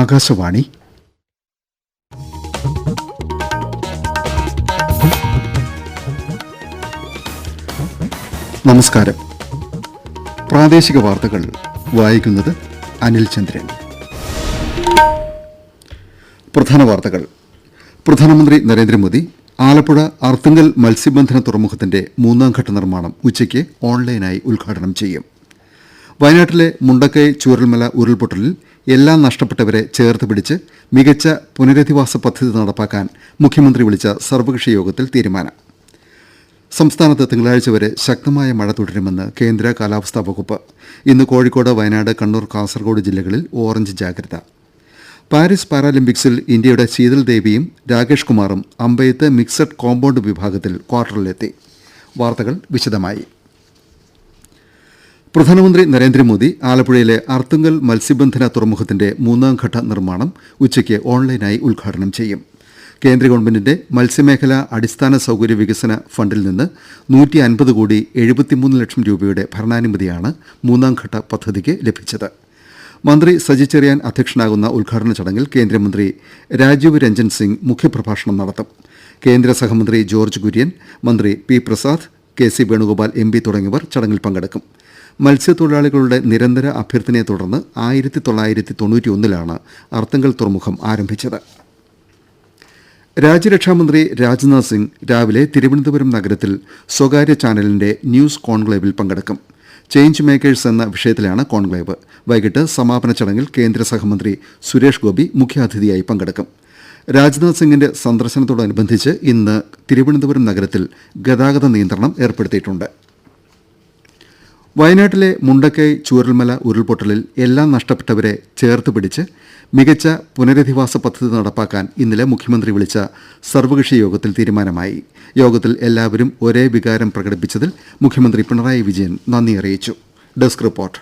ആകാശവാണി. നമസ്കാരം. പ്രാദേശിക വാർത്തകൾ വായിക്കുന്നത് അനിൽ ചന്ദ്രൻ. പ്രധാന വാർത്തകൾ. പ്രധാനമന്ത്രി നരേന്ദ്രമോദി ആലപ്പുഴ അർത്തുങ്കൽ മത്സ്യബന്ധന തുറമുഖത്തിന്റെ മൂന്നാം ഘട്ട നിർമ്മാണം ഉച്ചയ്ക്ക് ഓൺലൈനായി ഉദ്ഘാടനം ചെയ്യും. വയനാട്ടിലെ മുണ്ടക്കൈ ചൂരൽമല ഉരുൾപൊട്ടലിൽ എല്ലാം നഷ്ടപ്പെട്ടവരെ ചേർത്ത് പിടിച്ച് മികച്ച പുനരധിവാസ പദ്ധതി നടപ്പാക്കാൻ മുഖ്യമന്ത്രി വിളിച്ച സർവകക്ഷി യോഗത്തിൽ തീരുമാനം. സംസ്ഥാനത്ത് തിങ്കളാഴ്ച വരെ ശക്തമായ മഴ തുടരുമെന്ന് കേന്ദ്ര കാലാവസ്ഥാ വകുപ്പ്. ഇന്ന് കോഴിക്കോട് വയനാട് കണ്ണൂർ കാസർഗോഡ് ജില്ലകളിൽ ഓറഞ്ച് ജാഗ്രത. പാരീസ് പാരാലിമ്പിക്സിൽ ഇന്ത്യയുടെ ശീതൽ ദേവിയും രാകേഷ് കുമാറും അമ്പയത്ത് മിക്സഡ് കോമ്പൗണ്ട് വിഭാഗത്തിൽ ക്വാർട്ടറിലെത്തി. വാർത്തകൾ വിശദമായി. പ്രധാനമന്ത്രി നരേന്ദ്രമോദി ആലപ്പുഴയിലെ അർത്തുങ്കൽ മത്സ്യബന്ധന തുറമുഖത്തിന്റെ മൂന്നാം ഘട്ട നിർമ്മാണം ഉച്ചയ്ക്ക് ഓൺലൈനായി ഉദ്ഘാടനം ചെയ്യും. കേന്ദ്ര ഗവൺമെന്റിന്റെ മത്സ്യമേഖലാ അടിസ്ഥാന സൌകര്യ വികസന ഫണ്ടിൽ നിന്ന് നൂറ്റി അൻപത് കോടി എഴുപത്തിമൂന്ന് ലക്ഷം രൂപയുടെ ഭരണാനുമതിയാണ് മൂന്നാം ഘട്ട പദ്ധതിക്ക് ലഭിച്ചത്. മന്ത്രി സജി ചെറിയാൻ അധ്യക്ഷനാകുന്ന ഉദ്ഘാടന ചടങ്ങിൽ കേന്ദ്രമന്ത്രി രാജീവ് രഞ്ജൻ സിംഗ് മുഖ്യപ്രഭാഷണം നടത്തും. കേന്ദ്ര സഹമന്ത്രി ജോർജ് കുര്യൻ മന്ത്രി P Prasad K C Venugopal M തുടങ്ങിയവർ ചടങ്ങിൽ പങ്കെടുക്കും. മത്സ്യത്തൊഴിലാളികളുടെ നിരന്തര അഭ്യർത്ഥനയെ തുടർന്ന് ആയിരത്തി തൊള്ളായിരത്തി തൊണ്ണൂറ്റിയൊന്നിലാണ് അർത്തങ്കൽ തുറമുഖം ആരംഭിച്ചത്. രാജ്യരക്ഷാമന്ത്രി രാജ്നാഥ് സിംഗ് രാവിലെ തിരുവനന്തപുരം നഗരത്തിൽ സ്വകാര്യ ചാനലിന്റെ ന്യൂസ് കോൺക്ലേവിൽ പങ്കെടുക്കും. ചേഞ്ച് മേക്കേഴ്സ് എന്ന വിഷയത്തിലാണ് കോൺക്ലേവ്. വൈകിട്ട് സമാപന ചടങ്ങിൽ കേന്ദ്ര സഹമന്ത്രി സുരേഷ് ഗോപി മുഖ്യാതിഥിയായി പങ്കെടുക്കും. രാജ്നാഥ് സിംഗിന്റെ സന്ദർശനത്തോടനുബന്ധിച്ച് ഇന്ന് തിരുവനന്തപുരം നഗരത്തിൽ ഗതാഗത നിയന്ത്രണം ഏർപ്പെടുത്തിയിട്ടുണ്ട്. വയനാട്ടിലെ മുണ്ടക്കൈ ചൂരൽമല ഉരുൾപൊട്ടലിൽ എല്ലാം നഷ്ടപ്പെട്ടവരെ ചേർത്ത് പിടിച്ച് മികച്ച പുനരധിവാസ പദ്ധതി നടപ്പാക്കാൻ ഇന്നലെ മുഖ്യമന്ത്രി വിളിച്ച സർവകക്ഷി യോഗത്തിൽ തീരുമാനമായി. യോഗത്തിൽ എല്ലാവരും ഒരേ വികാരം പ്രകടിപ്പിച്ചതിൽ മുഖ്യമന്ത്രി പിണറായി വിജയൻ നന്ദി അറിയിച്ചു. Desk report.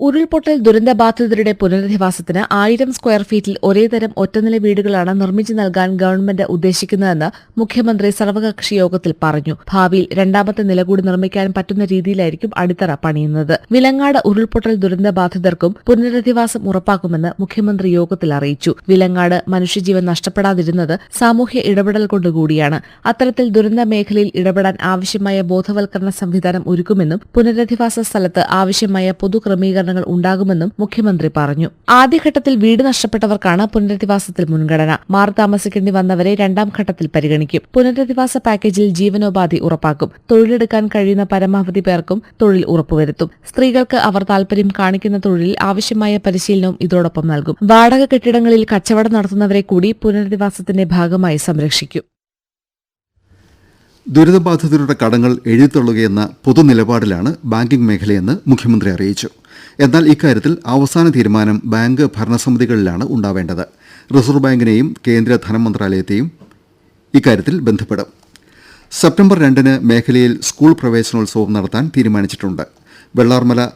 ഉരുൾപൊട്ടൽ ദുരന്തബാധിതരുടെ പുനരധിവാസത്തിന് ആയിരം സ്ക്വയർ ഫീറ്റിൽ ഒരേതരം ഒറ്റനില വീടുകളാണ് നിർമ്മിച്ചു നൽകാൻ ഗവൺമെന്റ് ഉദ്ദേശിക്കുന്നതെന്ന് മുഖ്യമന്ത്രി സർവകക്ഷി യോഗത്തിൽ പറഞ്ഞു. ഭാവിയിൽ രണ്ടാമത്തെ നില കൂടി നിർമ്മിക്കാൻ പറ്റുന്ന രീതിയിലായിരിക്കും അടിത്തറ പണിയുന്നത്. വിലങ്ങാട് ഉരുൾപൊട്ടൽ ദുരന്തബാധിതർക്കും പുനരധിവാസം ഉറപ്പാക്കുമെന്ന് മുഖ്യമന്ത്രി യോഗത്തിൽ അറിയിച്ചു. വിലങ്ങാട് മനുഷ്യജീവൻ നഷ്ടപ്പെടാതിരുന്നത് സാമൂഹ്യ ഇടപെടൽ കൊണ്ടുകൂടിയാണ്. അത്തരത്തിൽ ദുരന്ത മേഖലയിൽ ഇടപെടാൻ ആവശ്യമായ ബോധവൽക്കരണ സംവിധാനം ഒരുക്കുമെന്നും പുനരധിവാസ സ്ഥലത്ത് ആവശ്യമായ പൊതുക്രമീകരണങ്ങൾ ഉണ്ടാകുമെന്നും മുഖ്യമന്ത്രി പറഞ്ഞു. ആദ്യഘട്ടത്തിൽ വീട് നഷ്ടപ്പെട്ടവർക്കാണ് പുനരധിവാസത്തിൽ മുൻഗണന. മാറി താമസിക്കേണ്ടി വന്നവരെ രണ്ടാം ഘട്ടത്തിൽ പരിഗണിക്കും. പുനരധിവാസ പാക്കേജിൽ ജീവനോപാധി ഉറപ്പാക്കും. തൊഴിലെടുക്കാൻ കഴിയുന്ന പരമാവധി പേർക്കും തൊഴിൽ ഉറപ്പുവരുത്തും. സ്ത്രീകൾക്ക് അവർ താൽപര്യം കാണിക്കുന്ന തൊഴിലിൽ ആവശ്യമായ പരിശീലനവും ഇതോടൊപ്പം നൽകും. വാടക കെട്ടിടങ്ങളിൽ കച്ചവടം നടത്തുന്നവരെ കൂടി പുനരധിവാസത്തിന്റെ ഭാഗമായി സംരക്ഷിക്കും. ദുരിതബാധിതരുടെ കടങ്ങൾ എഴുതിത്തള്ളുകയെന്ന പൊതുനിലപാടിലാണ് ബാങ്കിംഗ് മേഖലയെന്ന് മുഖ്യമന്ത്രി അറിയിച്ചു. എന്നാൽ ഇക്കാര്യത്തിൽ അവസാന തീരുമാനം ബാങ്ക് ഭരണസമിതികളിലാണ് ഉണ്ടാവേണ്ടത്. റിസർവ് ബാങ്കിനെയും കേന്ദ്ര ധനമന്ത്രാലയത്തെയും ഇക്കാര്യത്തിൽ ബന്ധപ്പെടും. സെപ്റ്റംബർ രണ്ടിന് മേഖലയിൽ സ്കൂൾ പ്രവേശനോത്സവം നടത്താൻ തീരുമാനിച്ചിട്ടുണ്ട്. വെള്ളാർമല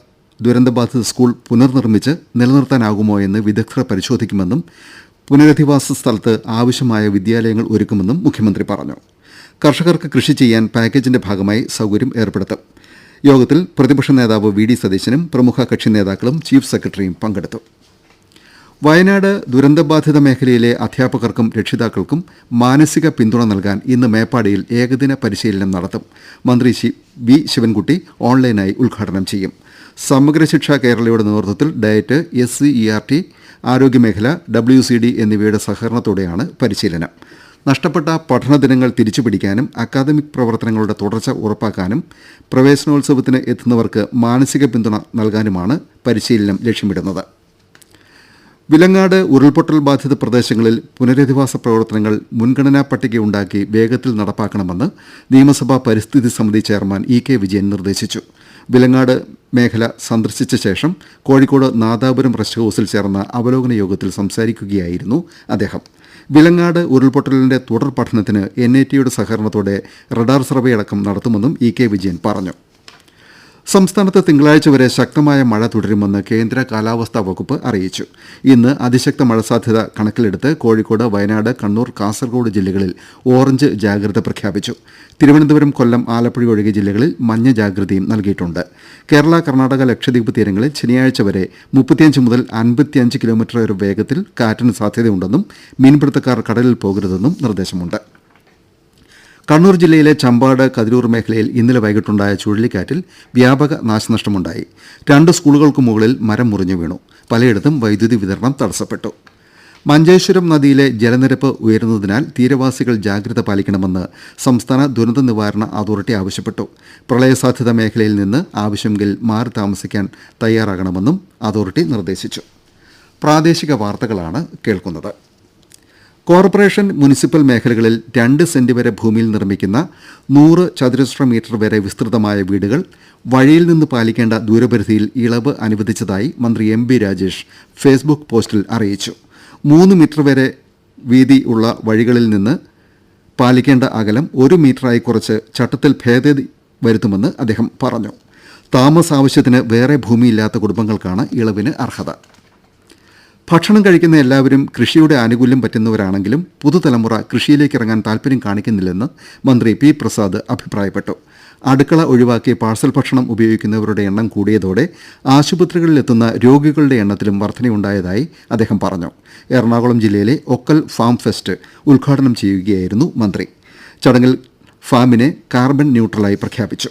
ദുരന്തബാധിത സ്കൂൾ പുനർനിർമ്മിച്ച് നിലനിർത്താനാകുമോ എന്ന് വിദഗ്ധർ പരിശോധിക്കുമെന്നും പുനരധിവാസ സ്ഥലത്ത് ആവശ്യമായ വിദ്യാലയങ്ങൾ ഒരുക്കുമെന്നും മുഖ്യമന്ത്രി പറഞ്ഞു. കർഷകർക്ക് കൃഷി ചെയ്യാൻ പാക്കേജിന്റെ ഭാഗമായി സൗകര്യം ഏർപ്പെടുത്തും. യോഗത്തിൽ പ്രതിപക്ഷ നേതാവ് വി ഡി സതീശനും പ്രമുഖ കക്ഷി നേതാക്കളും ചീഫ് സെക്രട്ടറിയും പങ്കെടുത്തു. വയനാട് ദുരന്തബാധിത മേഖലയിലെ അധ്യാപകർക്കും രക്ഷിതാക്കൾക്കും മാനസിക പിന്തുണ നൽകാൻ ഇന്ന് മേപ്പാടിയിൽ ഏകദിന പരിശീലനം നടത്തും. മന്ത്രി വി ശിവൻകുട്ടി ഓൺലൈനായി ഉദ്ഘാടനം ചെയ്യും. സമഗ്ര ശിക്ഷ കേരളയുടെ നേതൃത്വത്തിൽ diet S C E R T ആരോഗ്യമേഖല W C D എന്നിവയുടെ സഹകരണത്തോടെയാണ് പരിശീലനം. നഷ്ടപ്പെട്ട പഠന പഠനദിനങ്ങൾ തിരിച്ചുപിടിക്കാനും അക്കാദമിക് പ്രവർത്തനങ്ങളുടെ തുടർച്ച ഉറപ്പാക്കാനും പ്രവേശനോത്സവത്തിന് എത്തുന്നവർക്ക് മാനസിക പിന്തുണ നൽകാനുമാണ് പരിശീലനം ലക്ഷ്യമിടുന്നത്. വിലങ്ങാട് ഉരുൾപൊട്ടൽ ബാധിത പ്രദേശങ്ങളിൽ പുനരധിവാസ പ്രവർത്തനങ്ങൾ മുൻഗണനാ പട്ടികയുണ്ടാക്കി വേഗത്തിൽ നടപ്പാക്കണമെന്ന് നിയമസഭാ പരിസ്ഥിതി സമിതി ചെയർമാൻ ഇ കെ വിജയൻ നിർദ്ദേശിച്ചു. വിലങ്ങാട് മേഖല സന്ദർശിച്ച ശേഷം കോഴിക്കോട് നാദാപുരം റെസ്റ്റ് ഹൌസിൽ ചേർന്ന അവലോകന യോഗത്തിൽ സംസാരിക്കുകയായിരുന്നു അദ്ദേഹം. വിലങ്ങാട് ഉരുൾപൊട്ടലിന്റെ തുടർ പഠനത്തിന് എൻ ഐ ടിയുടെ സഹകരണത്തോടെ റഡാർ സർവേ അടക്കം നടത്തുമെന്നും ഇ കെ വിജയൻ പറഞ്ഞു. സംസ്ഥാനത്ത് തിങ്കളാഴ്ച വരെ ശക്തമായ മഴ തുടരുമെന്ന് കേന്ദ്ര കാലാവസ്ഥാ വകുപ്പ് അറിയിച്ചു. ഇന്ന് അതിശക്ത മഴ സാധ്യത കണക്കിലെടുത്ത് കോഴിക്കോട് വയനാട് കണ്ണൂർ കാസർഗോഡ് ജില്ലകളിൽ ഓറഞ്ച് ജാഗ്രത പ്രഖ്യാപിച്ചു. തിരുവനന്തപുരം കൊല്ലം ആലപ്പുഴ ഒഴികെ ജില്ലകളിൽ മഞ്ഞ ജാഗ്രതയും നൽകിയിട്ടുണ്ട്. കേരള കർണാടക ലക്ഷദ്വീപ് തീരങ്ങളിൽ ശനിയാഴ്ച വരെ മുപ്പത്തിയഞ്ച് മുതൽ അൻപത്തിയഞ്ച് കിലോമീറ്റർ വരെ വേഗത്തിൽ കാറ്റിന് സാധ്യതയുണ്ടെന്നും മീൻപിടുത്തക്കാർ കടലിൽ പോകരുതെന്നും നിർദ്ദേശമുണ്ട്. കണ്ണൂർ ജില്ലയിലെ ചമ്പാട് കതിരൂർ മേഖലയിൽ ഇന്നലെ വൈകിട്ടുണ്ടായ ചുഴലിക്കാറ്റിൽ വ്യാപക നാശനഷ്ടമുണ്ടായി. രണ്ട് സ്കൂളുകൾക്ക് മുകളിൽ മരം മുറിഞ്ഞു വീണു. പലയിടത്തും വൈദ്യുതി വിതരണം തടസ്സപ്പെട്ടു. മഞ്ചേശ്വരം നദിയിലെ ജലനിരപ്പ് ഉയരുന്നതിനാൽ തീരവാസികൾ ജാഗ്രത പാലിക്കണമെന്ന് സംസ്ഥാന ദുരന്ത നിവാരണ അതോറിറ്റി ആവശ്യപ്പെട്ടു. പ്രളയസാധ്യത മേഖലയിൽ നിന്ന് ആവശ്യമെങ്കിൽ മാറി താമസിക്കാൻ തയ്യാറാകണമെന്നും അതോറിറ്റി നിർദ്ദേശിച്ചു. പ്രാദേശിക വാർത്തകളാണ് കേൾക്കുന്നത്. കോർപ്പറേഷൻ മുനിസിപ്പൽ മേഖലകളിൽ രണ്ട് സെന്റ് വരെ ഭൂമിയിൽ നിർമ്മിക്കുന്ന നൂറ് ചതുരശ്ര മീറ്റർ വരെ വിസ്തൃതമായ വീടുകൾ വഴിയിൽ നിന്ന് പാലിക്കേണ്ട ദൂരപരിധിയിൽ ഇളവ് അനുവദിച്ചതായി മന്ത്രി എം ബി രാജേഷ് ഫേസ്ബുക്ക് പോസ്റ്റിൽ അറിയിച്ചു. മൂന്ന് മീറ്റർ വരെ വീതി ഉള്ള വഴികളിൽ നിന്ന് പാലിക്കേണ്ട അകലം ഒരു മീറ്ററായി കുറച്ച് ചട്ടത്തിൽ ഭേദഗതി വരുത്തുമെന്ന് അദ്ദേഹം പറഞ്ഞു. താമസാവശ്യത്തിന് വേറെ ഭൂമിയില്ലാത്ത കുടുംബങ്ങൾക്കാണ് ഇളവിന് അർഹത. ഭക്ഷണം കഴിക്കുന്ന എല്ലാവരും കൃഷിയുടെ ആനുകൂല്യം പറ്റുന്നവരാണെങ്കിലും പുതുതലമുറ കൃഷിയിലേക്ക് ഇറങ്ങാൻ താല്പര്യം കാണിക്കുന്നില്ലെന്ന് മന്ത്രി പി പ്രസാദ് അഭിപ്രായപ്പെട്ടു. അടുക്കള ഒഴിവാക്കി പാഴ്സൽ ഭക്ഷണം ഉപയോഗിക്കുന്നവരുടെ എണ്ണം കൂടിയതോടെ ആശുപത്രികളിലെത്തുന്ന രോഗികളുടെ എണ്ണത്തിലും വർധനയുണ്ടായതായി അദ്ദേഹം പറഞ്ഞു. എറണാകുളം ജില്ലയിലെ ഒക്കൽ ഫാം ഫെസ്റ്റ് ഉദ്ഘാടനം ചെയ്യുകയായിരുന്നു മന്ത്രി. ചടങ്ങിൽ ഫാമിനെ കാർബൺ ന്യൂട്രലായി പ്രഖ്യാപിച്ചു.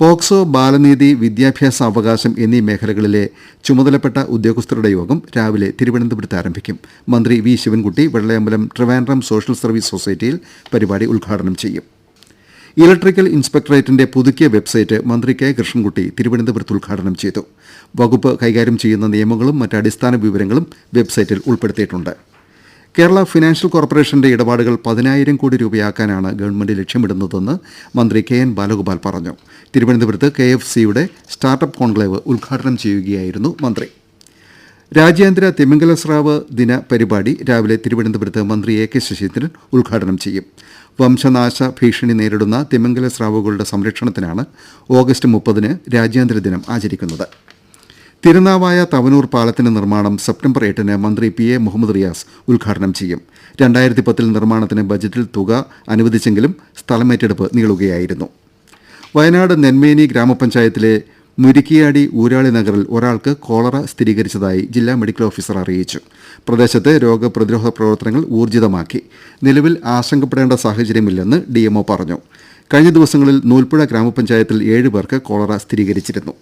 പോക്സോ ബാലനീതി വിദ്യാഭ്യാസ അവകാശം എന്നീ മേഖലകളിലെ ചുമതലപ്പെട്ട ഉദ്യോഗസ്ഥരുടെ യോഗം രാവിലെ തിരുവനന്തപുരത്ത് ആരംഭിക്കും. മന്ത്രി V Sivankutty Vellayambalam Trivandrum social service സൊസൈറ്റിയിൽ പരിപാടി ഉദ്ഘാടനം ചെയ്യും. ഇലക്ട്രിക്കൽ ഇൻസ്പെക്ടറേറ്റിന്റെ പുതുക്കിയ വെബ്സൈറ്റ് മന്ത്രി കെ കൃഷ്ണൻകുട്ടി തിരുവനന്തപുരത്ത് ഉദ്ഘാടനം ചെയ്തു. വകുപ്പ് കൈകാര്യം ചെയ്യുന്ന നിയമങ്ങളും മറ്റ് അടിസ്ഥാന വിവരങ്ങളും വെബ്സൈറ്റിൽ ഉൾപ്പെടുത്തിയിട്ടുണ്ട്. കേരള ഫിനാൻഷ്യൽ കോർപ്പറേഷന്റെ ഇടപാടുകൾ പതിനായിരം കോടി രൂപയാക്കാനാണ് ഗവൺമെന്റ് ലക്ഷ്യമിടുന്നതെന്ന് മന്ത്രി കെ എൻ ബാലഗോപാൽ പറഞ്ഞു. തിരുവനന്തപുരത്ത് കെ എഫ് സിയുടെ സ്റ്റാർട്ടപ്പ് കോൺക്ലേവ് ഉദ്ഘാടനം ചെയ്യുകയായിരുന്നു മന്ത്രി. രാജ്യാന്തര തിമിംഗല സ്രാവ് ദിന പരിപാടി രാവിലെ തിരുവനന്തപുരത്ത് മന്ത്രി എ കെ ശശീന്ദ്രൻ ഉദ്ഘാടനം ചെയ്യും. വംശനാശ ഭീഷണി നേരിടുന്ന തിമിംഗല സ്രാവുകളുടെ സംരക്ഷണത്തിനാണ് ഓഗസ്റ്റ് മുപ്പതിന് രാജ്യാന്തര ദിനം ആചരിക്കുന്നത്. തിരുനാവായ തവനൂർ പാലത്തിന്റെ നിർമ്മാണം സെപ്റ്റംബർ എട്ടിന് മന്ത്രി പി എ മുഹമ്മദ് റിയാസ് ഉദ്ഘാടനം ചെയ്യും. രണ്ടായിരത്തി പത്തിൽ നിർമ്മാണത്തിന് ബജറ്റിൽ തുക അനുവദിച്ചെങ്കിലും സ്ഥലമേറ്റെടുപ്പ് നീളുകയായിരുന്നു. വയനാട് നെന്മേനി ഗ്രാമപഞ്ചായത്തിലെ മുരിക്കിയാടി ഊരാളി നഗറിൽ ഒരാൾക്ക് കോളറ സ്ഥിരീകരിച്ചതായി ജില്ലാ മെഡിക്കൽ ഓഫീസർ അറിയിച്ചു. പ്രദേശത്ത് രോഗപ്രതിരോധ പ്രവർത്തനങ്ങൾ ഊർജിതമാക്കി. നിലവിൽ ആശങ്കപ്പെടേണ്ട സാഹചര്യമില്ലെന്ന് ഡിഎംഒ പറഞ്ഞു. കഴിഞ്ഞ ദിവസങ്ങളിൽ നൂൽപ്പുഴ ഗ്രാമപഞ്ചായത്തിൽ ഏഴ് പേർക്ക് കോളറ സ്ഥിരീകരിച്ചിരുന്നു.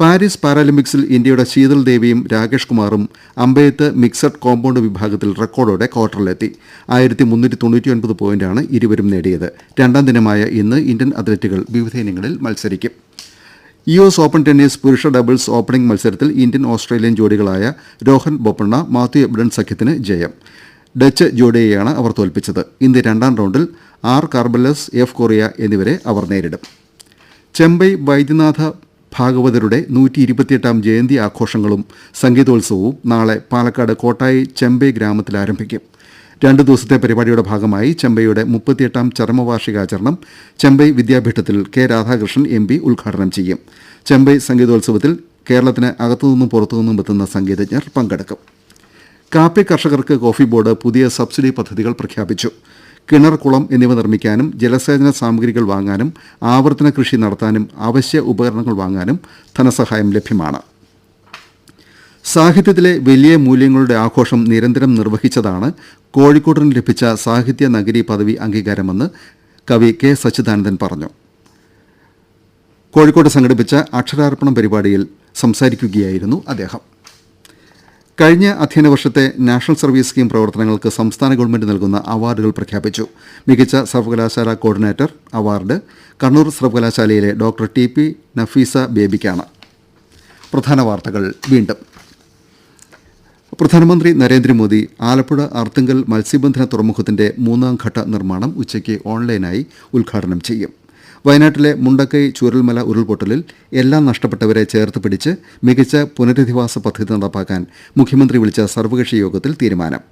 പാരീസ് പാരാലിമ്പിക്സിൽ ഇന്ത്യയുടെ ശീതൾ ദേവിയും രാകേഷ് കുമാറും അമ്പയത്ത് മിക്സഡ് കോമ്പൗണ്ട് വിഭാഗത്തിൽ റെക്കോർഡോടെ ക്വാർട്ടറിലെത്തി. ആയിരത്തി മുന്നൂറ്റി തൊണ്ണൂറ്റിയൊൻപത് പോയിന്റാണ് ഇരുവരും നേടിയത്. രണ്ടാം ദിനമായ ഇന്ന് ഇന്ത്യൻ അത്ലറ്റുകൾ വിവിധ ഇനങ്ങളിൽ മത്സരിക്കും. യു എസ് ഓപ്പൺ ടെന്നീസ് പുരുഷ ഡബിൾസ് ഓപ്പണിംഗ് മത്സരത്തിൽ ഇന്ത്യൻ ഓസ്ട്രേലിയൻ ജോഡികളായ രോഹൻ ബൊപ്പണ്ണ മാത്യു എബ്ഡൻ സഖ്യത്തിന് ജയം. ഡച്ച് ജോഡിയെയാണ് അവർ തോൽപ്പിച്ചത്. ഇന്ന് രണ്ടാം റൗണ്ടിൽ ആർ കാർബലസ് എഫ് കൊറിയ എന്നിവരെ അവർ നേരിടും. ചെമ്പൈ വൈദ്യനാഥ ഭാഗവതരുടെ നൂറ്റി ഇരുപത്തിയെട്ടാം ജയന്തി ആഘോഷങ്ങളും സംഗീതോത്സവവും നാളെ പാലക്കാട് കോട്ടായി ചെമ്പൈ ഗ്രാമത്തിൽ ആരംഭിക്കും. രണ്ടു ദിവസത്തെ പരിപാടിയുടെ ഭാഗമായി ചെമ്പൈയുടെ മുപ്പത്തിയെട്ടാം ചരമവാർഷികാചരണം ചെമ്പൈ വിദ്യാപീഠത്തിൽ കെ രാധാകൃഷ്ണൻ എം പി ഉദ്ഘാടനം ചെയ്യും. ചെമ്പൈ സംഗീതോത്സവത്തിൽ കേരളത്തിന് അകത്തുനിന്നും പുറത്തുനിന്നും എത്തുന്ന സംഗീതജ്ഞർ പങ്കെടുക്കും. കാപ്പി കർഷകർക്ക് കോഫി ബോർഡ് പുതിയ സബ്സിഡി പദ്ധതികൾ പ്രഖ്യാപിച്ചു. കിണർ കുളം എന്നിവ നിർമ്മിക്കാനും ജലസേചന സാമഗ്രികൾ വാങ്ങാനും ആവർത്തന കൃഷി നടത്താനും അവശ്യ ഉപകരണങ്ങൾ വാങ്ങാനും ധനസഹായം ലഭ്യമാണ്. സാഹിത്യത്തിലെ വലിയ മൂല്യങ്ങളുടെ ആഘോഷം നിരന്തരം നിർവഹിച്ചതാണ് കോഴിക്കോടിന് ലഭിച്ച സാഹിത്യ നഗരി പദവി അംഗീകാരമെന്ന് കവി കെ സച്ചിദാനന്ദൻ പറഞ്ഞു. കോഴിക്കോട് സംഘടിപ്പിച്ച അക്ഷരാർപ്പണം പരിപാടിയിൽ സംസാരിക്കുകയായിരുന്നു അദ്ദേഹം. കഴിഞ്ഞ അധ്യയന വർഷത്തെ നാഷണൽ സർവീസ് സ്കീം പ്രവർത്തനങ്ങൾക്ക് സംസ്ഥാന ഗവൺമെന്റ് നൽകുന്ന അവാർഡുകൾ പ്രഖ്യാപിച്ചു. മികച്ച സർവകലാശാല കോർഡിനേറ്റർ അവാർഡ് കണ്ണൂർ സർവകലാശാലയിലെ ഡോക്ടർ ടി പി നഫീസ ബേബിക്കാണ്. പ്രധാന വാർത്തകൾ വീണ്ടും. പ്രധാനമന്ത്രി നരേന്ദ്രമോദി ആലപ്പുഴ അർത്തുങ്കൽ മത്സ്യബന്ധന തുറമുഖത്തിന്റെ മൂന്നാം ഘട്ട നിർമ്മാണം ഉച്ചയ്ക്ക് ഓൺലൈനായി ഉദ്ഘാടനം ചെയ്യും. വയനാട്ടിലെ മുണ്ടക്കൈ ചൂരൽമല ഉരുൾപൊട്ടലിൽ എല്ലാം നഷ്ടപ്പെട്ടവരെ ചേർത്ത് പിടിച്ച് മികച്ച പുനരധിവാസ പദ്ധതി നടപ്പാക്കാൻ മുഖ്യമന്ത്രി വിളിച്ച സർവകക്ഷി യോഗത്തിൽ തീരുമാനം.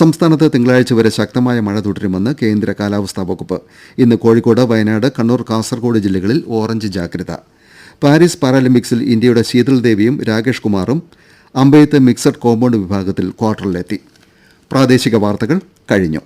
സംസ്ഥാനത്ത് തിങ്കളാഴ്ച വരെ ശക്തമായ മഴ തുടരുമെന്ന് കേന്ദ്ര കാലാവസ്ഥാ വകുപ്പ്. ഇന്ന് കോഴിക്കോട് വയനാട് കണ്ണൂർ കാസർഗോഡ് ജില്ലകളിൽ ഓറഞ്ച് ജാഗ്രത. പാരീസ് പാരാലിമ്പിക്സിൽ ഇന്ത്യയുടെ ശീതൾ ദേവിയും രാകേഷ് കുമാറും അമ്പയത്ത് മിക്സഡ് കോമ്പൗണ്ട് വിഭാഗത്തിൽ ക്വാർട്ടറിലെത്തി. പ്രാദേശിക വാർത്തകൾ കഴിഞ്ഞു.